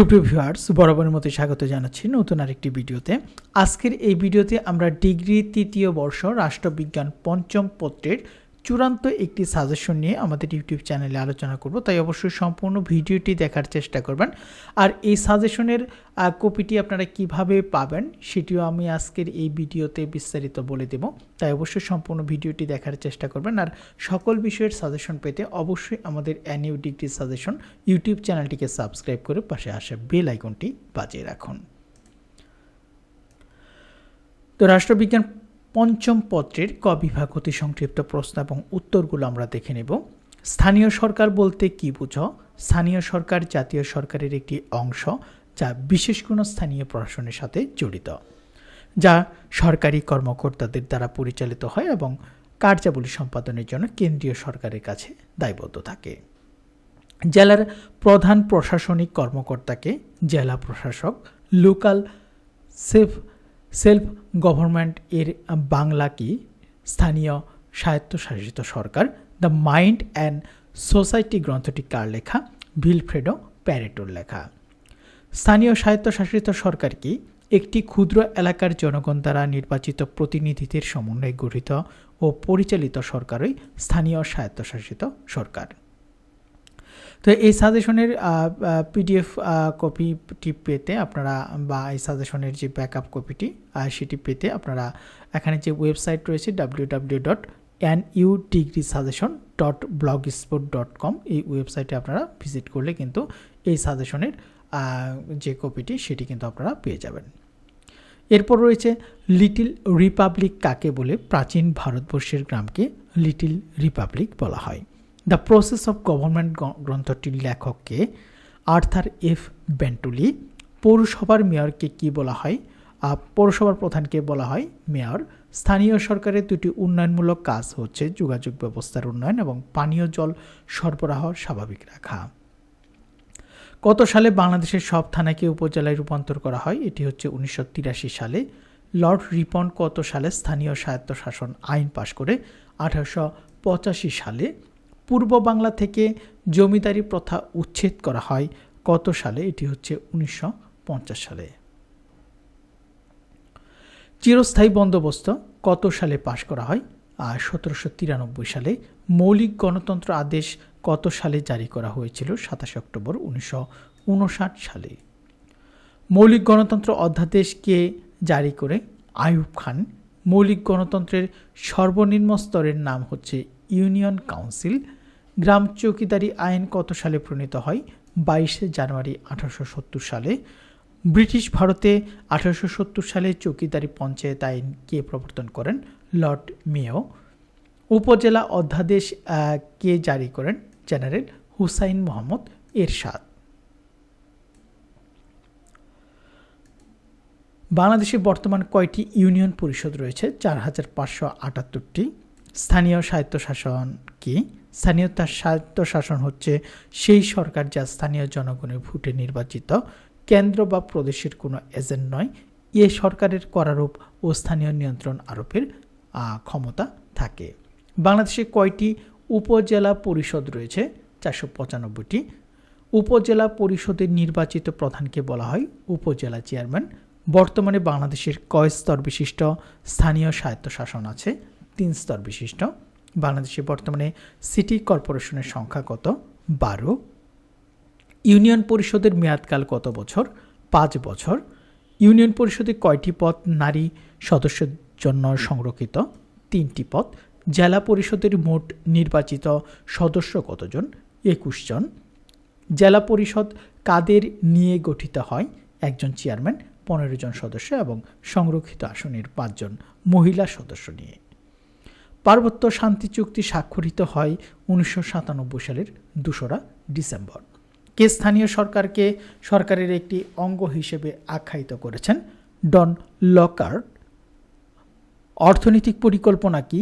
সুপ্রিয় ভিউয়ার্স, বরাবরের মতো স্বাগত জানাচ্ছি নতুন আরেকটি ভিডিওতে। আজকের এই ভিডিওতে আমরা ডিগ্রি তৃতীয় বর্ষ রাষ্ট্রবিজ্ঞান পঞ্চম পত্রের চূড়ান্ত একটি সাজেশন নিয়ে আমাদের ইউটিউব চ্যানেলে আলোচনা করব, তাই অবশ্যই সম্পূর্ণ ভিডিওটি দেখার চেষ্টা করবেন। আর এই সাজেশনের কপিটি আপনারা কীভাবে পাবেন সেটিও আমি আজকের এই ভিডিওতে বিস্তারিত বলে দেব। তাই অবশ্যই সম্পূর্ণ ভিডিওটি দেখার চেষ্টা করবেন। আর সকল বিষয়ের সাজেশন পেতে অবশ্যই আমাদের অ্যানিউ ডিগ্রি সাজেশন ইউটিউব চ্যানেলটিকে সাবস্ক্রাইব করে পাশে আসা বেল আইকনটি বাজিয়ে রাখুন। তো রাষ্ট্রবিজ্ঞান পঞ্চম পত্রের ক বিভাগ অতি সংক্ষিপ্ত প্রশ্ন এবং উত্তরগুলো আমরা দেখে নেব। স্থানীয় সরকার বলতে কি বুঝো? স্থানীয় সরকার জাতীয় সরকারের একটি অংশ যা বিশেষ কোনো স্থানীয় প্রশাসনের সাথে জড়িত, যা সরকারি কর্মকর্তাদের দ্বারা পরিচালিত হয় এবং কার্যাবলী সম্পাদনের জন্য কেন্দ্রীয় সরকারের কাছে দায়বদ্ধ থাকে। জেলার প্রধান প্রশাসনিক কর্মকর্তাকে জেলা প্রশাসক, লোকাল সেফ সেলফ গভর্নমেন্ট এর বাংলা কি? স্থানীয় স্বায়ত্তশাসিত সরকার, দ্য মাইন্ড অ্যান্ড সোসাইটি গ্রন্থটি কার লেখা? ভিলফ্রেডো প্যারেটোর লেখা। স্থানীয় স্বায়ত্তশাসিত সরকার কি? একটি ক্ষুদ্র এলাকার জনগণ দ্বারা নির্বাচিত প্রতিনিধিদের সমন্বয়ে গঠিত ও পরিচালিত সরকারই স্থানীয় স্বায়ত্তশাসিত সরকার। তো এই সাজেশনের পিডিএফ কপিটি পেতে আপনারা বা এই সাজেশনের যে ব্যাকআপ কপিটি সেটি পেতে আপনারা এখানে যে ওয়েবসাইট রয়েছে W W dot N U degree suggestion dot blogspot dot com এই ওয়েবসাইটে আপনারা ভিজিট করলে কিন্তু এই সাজেশনের যে কপিটি সেটি কিন্তু আপনারা পেয়ে যাবেন। এরপর রয়েছে লিটিল রিপাবলিক কাকে বলে? প্রাচীন ভারতবর্ষের গ্রামকে লিটিল রিপাবলিক বলা হয়। দ্য প্রসেস অফ গভর্নমেন্ট গ্রন্থটির লেখককে আর্থার এফ বেন্টুলি, পৌরসভার মেয়রকে কি বলা হয়? পৌরসভার প্রধানকে বলা হয় মেয়র। স্থানীয় সরকারের দুটি উন্নয়নমূলক কাজ হচ্ছে যোগাযোগ ব্যবস্থার উন্নয়ন এবং পানীয় জল সরবরাহ স্বাভাবিক রাখা। কত সালে বাংলাদেশের সব থানাকে উপজেলায় রূপান্তর করা হয়? এটি হচ্ছে উনিশশো তিরাশি সালে। লর্ড রিপন কত সালে স্থানীয় স্বায়ত্তশাসন আইন পাশ করে? আঠারোশো পঁচাশি সালে। পূর্ব বাংলা থেকে জমিদারি প্রথা উচ্ছেদ করা হয়। কত সালে? এটি হচ্ছে উনিশশো পঞ্চাশ সালে। চিরস্থায়ী বন্দোবস্ত কত সালে পাশ করা হয়? আর সতেরোশো তিরানব্বই সালে মৌলিক গণতন্ত্র আদেশ কত সালে জারি করা হয়েছিল? সাতাশে অক্টোবর উনিশশো উনষাট সালে। মৌলিক গণতন্ত্র অধ্যাদেশকে জারি করে? আইয়ুব খান। মৌলিক গণতন্ত্রের সর্বনিম্ন স্তরের নাম হচ্ছে ইউনিয়ন কাউন্সিল। গ্রাম চৌকিদারি আইন কত সালে প্রণীত হয়? বাইশে জানুয়ারি আঠারোশো সত্তর সালে। ব্রিটিশ ভারতে আঠারোশো সত্তর সালে চৌকিদারি পঞ্চায়েত আইন কে প্রবর্তন করেন? Lord Mayo. উপজেলা অধ্যাদেশ কে জারি করেন? জেনারেল হুসাইন মোহাম্মদ এরশাদ। বাংলাদেশে বর্তমান কয়টি ইউনিয়ন পরিষদ রয়েছে? চার হাজার পাঁচশো আটাত্তরটি। স্থানীয় স্বায়ত্তশাসন কি? স্থানীয় তার স্বায়ত্তশাসন হচ্ছে সেই সরকার যা স্থানীয় জনগণের ভোটে নির্বাচিত, কেন্দ্র বা প্রদেশের কোনো এজেন্ট নয়। এ সরকারের করারূপ ও স্থানীয় নিয়ন্ত্রণ আরোপের ক্ষমতা থাকে। বাংলাদেশে কয়টি উপজেলা পরিষদ রয়েছে? চারশো পঁচানব্বইটি। উপজেলা পরিষদের নির্বাচিত প্রধানকে বলা হয় উপজেলা চেয়ারম্যান। বর্তমানে বাংলাদেশের কয় স্তর বিশিষ্ট স্থানীয় স্বায়ত্তশাসন আছে? তিন স্তর বিশিষ্ট। বাংলাদেশে বর্তমানে সিটি কর্পোরেশনের সংখ্যা কত? বারো। ইউনিয়ন পরিষদের মেয়াদকাল কত বছর? পাঁচ বছর। ইউনিয়ন পরিষদে কয়টি পদ নারী সদস্যের জন্য সংরক্ষিত? তিনটি পদ। জেলা পরিষদের মোট নির্বাচিত সদস্য কতজন? একুশ জন। জেলা পরিষদ কাদের নিয়ে গঠিত হয়? একজন চেয়ারম্যান, পনেরো জন সদস্য এবং সংরক্ষিত আসনের পাঁচজন মহিলা সদস্য নিয়ে। পার্বত্য শান্তি চুক্তি স্বাক্ষরিত হয় উনিশশো সাতানব্বই সালের দোসরা ডিসেম্বর। কে স্থানীয় সরকারকে সরকারের একটি অঙ্গ হিসেবে আখ্যায়িত করেছেন? ডন লকার অর্থনৈতিক পরিকল্পনা কি?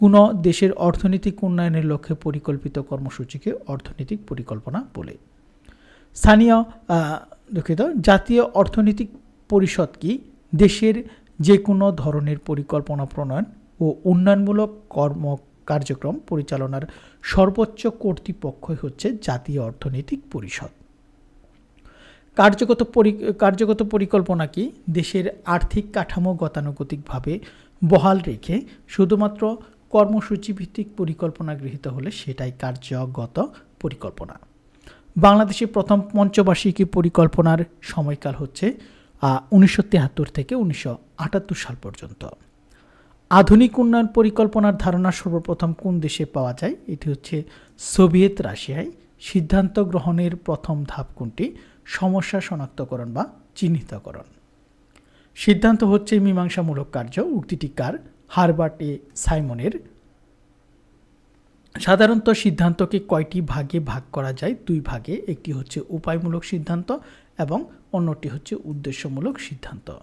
কোনো দেশের অর্থনৈতিক উন্নয়নের লক্ষ্যে পরিকল্পিত কর্মসূচিকে অর্থনৈতিক পরিকল্পনা বলে? স্থানীয় দুঃখিত, জাতীয় অর্থনৈতিক পরিষদ কি? দেশের যে কোনো ধরনের পরিকল্পনা প্রণয়ন ও উন্নয়নমূলক কর্ম কার্যক্রম পরিচালনার সর্বোচ্চ কর্তৃপক্ষই হচ্ছে জাতীয় অর্থনৈতিক পরিষদ। কার্যগত কার্যগত পরিকল্পনা কি? দেশের আর্থিক কাঠামো গতানুগতিকভাবে বহাল রেখে শুধুমাত্র কর্মসূচি ভিত্তিক পরিকল্পনা গৃহীত হলে সেটাই কার্যগত পরিকল্পনা। বাংলাদেশের প্রথম পঞ্চবার্ষিকী পরিকল্পনার সময়কাল হচ্ছে উনিশশো থেকে উনিশশো আটাত্তর সাল পর্যন্ত। আধুনিক উন্নয়ন পরিকল্পনার ধারণা সর্বপ্রথম কোন দেশে পাওয়া যায়? এটি হচ্ছে সোভিয়েত রাশিয়ায়। সিদ্ধান্ত গ্রহণের প্রথম ধাপ কোনটি? সমস্যা শনাক্তকরণ বা চিহ্নিতকরণ। সিদ্ধান্ত হচ্ছে মীমাংসামূলক কার্য। উক্তিটি কার? হারবার্ট এ সাইমনের। সাধারণত সিদ্ধান্তকে কয়টি ভাগে ভাগ করা যায়? দুই ভাগে, একটি হচ্ছে উপায়মূলক সিদ্ধান্ত এবং অন্যটি হচ্ছে উদ্দেশ্যমূলক সিদ্ধান্ত।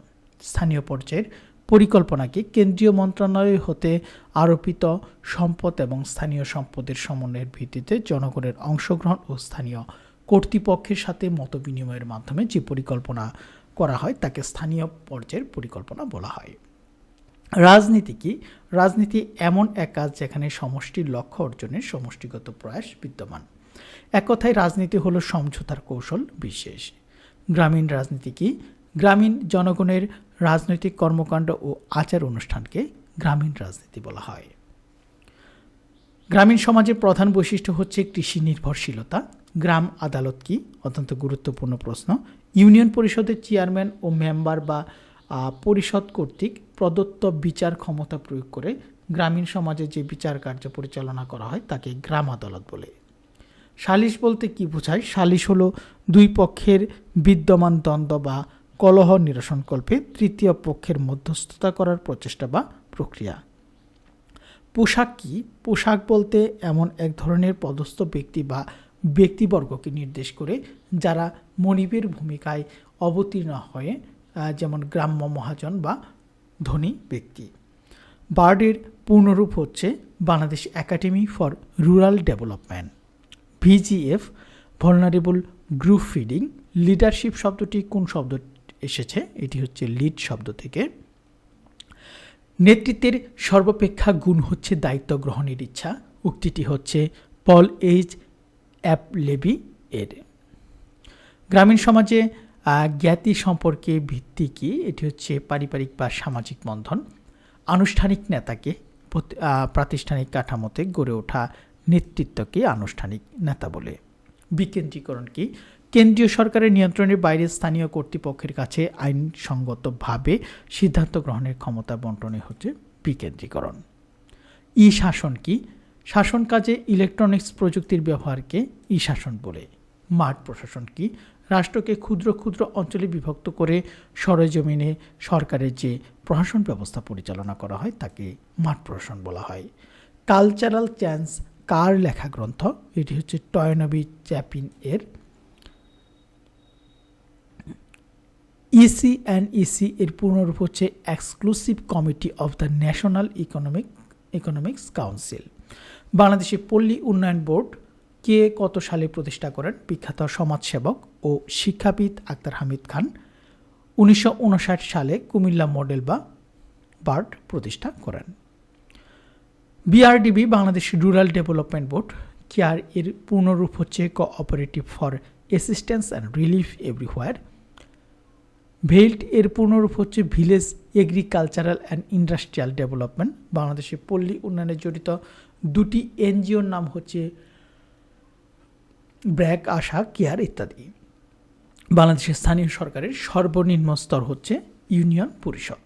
স্থানীয় পর্যায়ের পরিকল্পনাকে কেন্দ্রীয় মন্ত্রণালয় হতে আরোপিত সম্পদ এবং স্থানীয় সম্পদের সমন্বয়ের ভিত্তিতে জনগণের অংশগ্রহণ ও স্থানীয় কর্তৃপক্ষের সাথে মত বিনিময়ের মাধ্যমে যে পরিকল্পনা করা হয়, তাকে স্থানীয় পর্যায়ের পরিকল্পনা বলা হয়। রাজনীতি কি? রাজনীতি এমন এক কাজ যেখানে সমষ্টির লক্ষ্য অর্জনের সমষ্টিগত প্রয়াস বিদ্যমান। এক কথায়, রাজনীতি হলো সমঝোতার কৌশল বিশেষ। গ্রামীণ রাজনীতি কি? গ্রামীণ জনগণের রাজনৈতিক কর্মকাণ্ড ও আচার অনুষ্ঠানকে গ্রামীণ রাজনীতি বলা হয়। গ্রামীণ সমাজের প্রধান বৈশিষ্ট্য হচ্ছে কৃষি নির্ভরশীলতা। গ্রাম আদালত কি? অত্যন্ত গুরুত্বপূর্ণ প্রশ্ন। ইউনিয়ন পরিষদের চেয়ারম্যান ও মেম্বার বা পরিষদ কর্তৃক প্রদত্ত বিচার ক্ষমতা প্রয়োগ করে গ্রামীণ সমাজে যে বিচার কার্য পরিচালনা করা হয় তাকে গ্রাম আদালত বলে। সালিশ বলতে কি বোঝায়? সালিশ হলো দুই পক্ষের বিদ্যমান দ্বন্দ্ব বা কলহ নিরসনকল্পে তৃতীয় পক্ষের মধ্যস্থতা করার প্রচেষ্টা বা প্রক্রিয়া। পোশাক কি? পোশাক বলতে এমন এক ধরনের পদস্থ ব্যক্তি বা ব্যক্তিবর্গকে নির্দেশ করে যারা মনিবের ভূমিকায় অবতীর্ণ হয়ে যেমন গ্রাম্য মহাজন বা ধনী ব্যক্তি। বার্ডের পূর্ণরূপ হচ্ছে Bangladesh academy for rural development, VGF, vulnerable group feeding, leadership শব্দটি কোন শব্দ এসেছে, এটি হচ্ছে লিড শব্দ থেকে। নেতৃত্বের সর্বাপেক্ষা গুণ হচ্ছে দায়িত্ব গ্রহণের ইচ্ছা। উক্তিটি হচ্ছে পল এইচ অ্যাপ লেবি এর। গ্রামীণ সমাজে জ্ঞাতি সম্পর্কে ভিত্তি কি? এটি হচ্ছে পারিবারিক বা সামাজিক বন্ধন। আনুষ্ঠানিক নেতাকে প্রাতিষ্ঠানিক কাঠামোতে গড়ে ওঠা নেতৃত্বকে আনুষ্ঠানিক নেতা বলে। বিকেন্দ্রীকরণ কি? কেন্দ্রীয় সরকারের নিয়ন্ত্রণের বাইরে স্থানীয় কর্তৃপক্ষের কাছে আইনসঙ্গতভাবে সিদ্ধান্ত গ্রহণের ক্ষমতা বন্টনে হচ্ছে বিকেন্দ্রীকরণ। ই শাসন কি? শাসন কাজে ইলেকট্রনিক্স প্রযুক্তির ব্যবহারকে ই শাসন বলে। মাঠ প্রশাসন কি? রাষ্ট্রকে ক্ষুদ্র ক্ষুদ্র অঞ্চলে বিভক্ত করে সরেজমিনে সরকারের যে প্রশাসন ব্যবস্থা পরিচালনা করা হয় তাকে মাঠ প্রশাসন বলা হয়। কালচারাল চ্যান্স কার লেখা গ্রন্থ, এটি হচ্ছে টয়নবি চ্যাপিন এর ইসি অ্যান্ড ইসি এর পূর্ণরূপ হচ্ছে exclusive committee of the national economic economics council বাংলাদেশের পল্লী উন্নয়ন বোর্ড কে কত সালে প্রতিষ্ঠা করেন? বিখ্যাত সমাজসেবক ও শিক্ষাবিদ আক্তার হামিদ খান। উনিশশো উনষাট সালে কুমিল্লা মডেল বা বার্ড প্রতিষ্ঠা করেন। BRDB Bangladesh rural development board CARE এর পূর্ণরূপ হচ্ছে cooperative for assistance and relief everywhere ভেল্ট এর পূর্ণরূপ হচ্ছে village agricultural and industrial development. বাংলাদেশের পল্লী উন্নয়নে জড়িত দুটি এনজিওর নাম হচ্ছে ব্র্যাক আশা কেয়ার ইত্যাদি। বাংলাদেশের স্থানীয় সরকারের সর্বনিম্ন স্তর হচ্ছে ইউনিয়ন পরিষদ।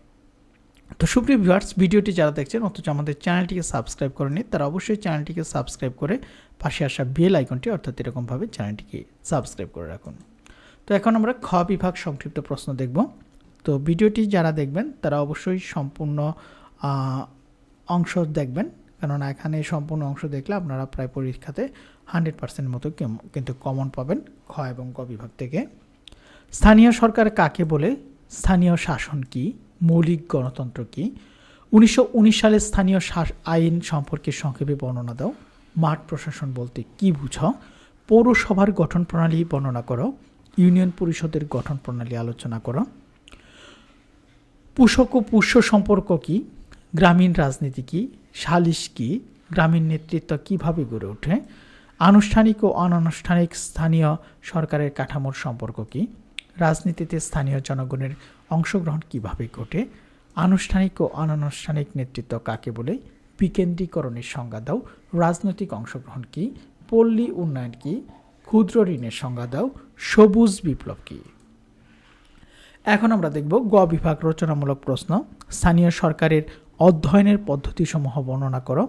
তো সুপ্রিয় ভিউয়ার্স, ভিডিওটি যারা দেখছেন, অথচ আমাদের চ্যানেলটিকে সাবস্ক্রাইব করেনি তারা অবশ্যই চ্যানেলটিকে সাবস্ক্রাইব করে পাশে আসা বেল আইকনটি অর্থাৎ এরকমভাবে চ্যানেলটিকে সাবস্ক্রাইব করে রাখুন। তো এখন আমরা খ বিভাগ সংক্ষিপ্ত প্রশ্ন দেখব। তো ভিডিওটি যারা দেখবেন, তারা অবশ্যই সম্পূর্ণ অংশ দেখবেন। কেননা এখানে সম্পূর্ণ অংশ দেখলে আপনারা প্রায় পরীক্ষাতে হান্ড্রেড পার্সেন্ট মতো কিন্তু কমন পাবেন খ এবং ক বিভাগ থেকে। স্থানীয় সরকার কাকে বলে? স্থানীয় শাসন কি? মৌলিক গণতন্ত্র কি? উনিশশো সালে স্থানীয় আইন সম্পর্কে সংক্ষেপে বর্ণনা দাও। মাঠ প্রশাসন বলতে কি বুঝ? পৌরসভার গঠন প্রণালী বর্ণনা করো। ইউনিয়ন পরিষদের গঠন প্রণালী আলোচনা করো। পুষক ও পুষ্য সম্পর্ক কি? গ্রামীণ রাজনীতি কি? সালিশ কি? গ্রামীণ নেতৃত্ব কীভাবে গড়ে ওঠে? আনুষ্ঠানিক ও অনানুষ্ঠানিক স্থানীয় সরকারের কাঠামোর সম্পর্ক কি? রাজনীতিতে স্থানীয় জনগণের অংশগ্রহণ কীভাবে ঘটে? আনুষ্ঠানিক ও অনানুষ্ঠানিক নেতৃত্ব কাকে বলে? বিকেন্দ্রীকরণের সংজ্ঞা দাও। রাজনৈতিক অংশগ্রহণ কি? পল্লী উন্নয়ন কি? ক্ষুদ্র ঋণের সংজ্ঞা দাও, সবুজ বিপ্লব কি এখন আমরা দেখব গ বিভাগ রচনামূলক প্রশ্ন। স্থানীয় সরকারের অধ্যয়নের পদ্ধতিসমূহ বর্ণনা করো।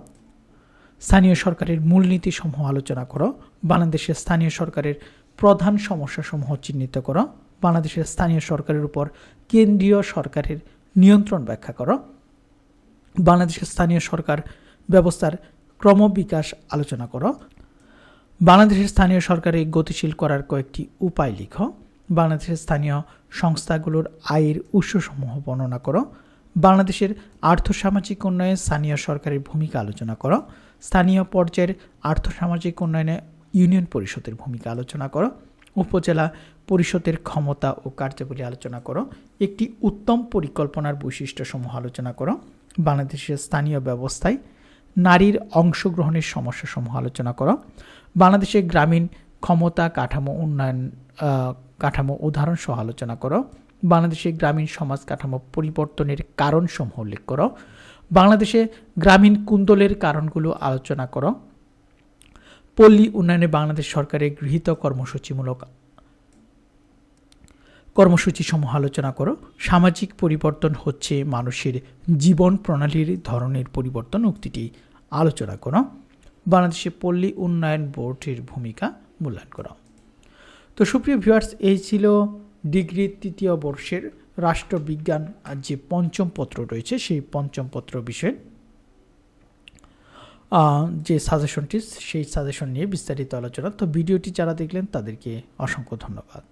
স্থানীয় সরকারের মূলনীতিসমূহ আলোচনা করো। বাংলাদেশের স্থানীয় সরকারের প্রধান সমস্যাসমূহ চিহ্নিত করো। বাংলাদেশের স্থানীয় সরকারের উপর কেন্দ্রীয় সরকারের নিয়ন্ত্রণ ব্যাখ্যা করো। বাংলাদেশের স্থানীয় সরকার ব্যবস্থার ক্রমবিকাশ আলোচনা করো। বাংলাদেশের স্থানীয় সরকারে গতিশীল করার কয়েকটি উপায় লিখো। বাংলাদেশের স্থানীয় সংস্থাগুলোর আয়ের উৎসসমূহ বর্ণনা করো। বাংলাদেশের আর্থসামাজিক উন্নয়নে স্থানীয় সরকারের ভূমিকা আলোচনা করো। স্থানীয় পর্যায়ের আর্থসামাজিক উন্নয়নে ইউনিয়ন পরিষদের ভূমিকা আলোচনা করো। উপজেলা পরিষদের ক্ষমতা ও কার্যাবলী আলোচনা করো। একটি উত্তম পরিকল্পনার বৈশিষ্ট্যসমূহ আলোচনা করো। বাংলাদেশের স্থানীয় ব্যবস্থায় নারীর অংশগ্রহণের সমস্যাসমূহ আলোচনা করো। বাংলাদেশের গ্রামীণ ক্ষমতা কাঠামো উন্নয়ন কাঠামো উদাহরণ সহ আলোচনা করো। বাংলাদেশের গ্রামীণ সমাজ কাঠামো পরিবর্তনের কারণসমূহ উল্লেখ করো। বাংলাদেশে গ্রামীণ কুন্দলের কারণগুলো আলোচনা করো। পল্লী উন্নয়নে বাংলাদেশ সরকারের গৃহীত কর্মসূচিমূলক কর্মসূচি সমূহ আলোচনা করো। সামাজিক পরিবর্তন হচ্ছে মানুষের জীবন প্রণালীর ধরনের পরিবর্তন উক্তিটি আলোচনা করো। বাংলাদেশে পল্লী উন্নয়ন বোর্ডের ভূমিকা মূল্যায়ন করো। তো সুপ্রিয় ভিউয়ার্স এই ছিল ডিগ্রি তৃতীয় বর্ষের রাষ্ট্রবিজ্ঞান আর যে পঞ্চম পত্র রয়েছে, সেই পঞ্চম পত্র বিষয়ে যে সাজেশনটি সেই সাজেশন নিয়ে বিস্তারিত আলোচনা। তো ভিডিওটি যারা দেখলেন তাদেরকে অসংখ্য ধন্যবাদ।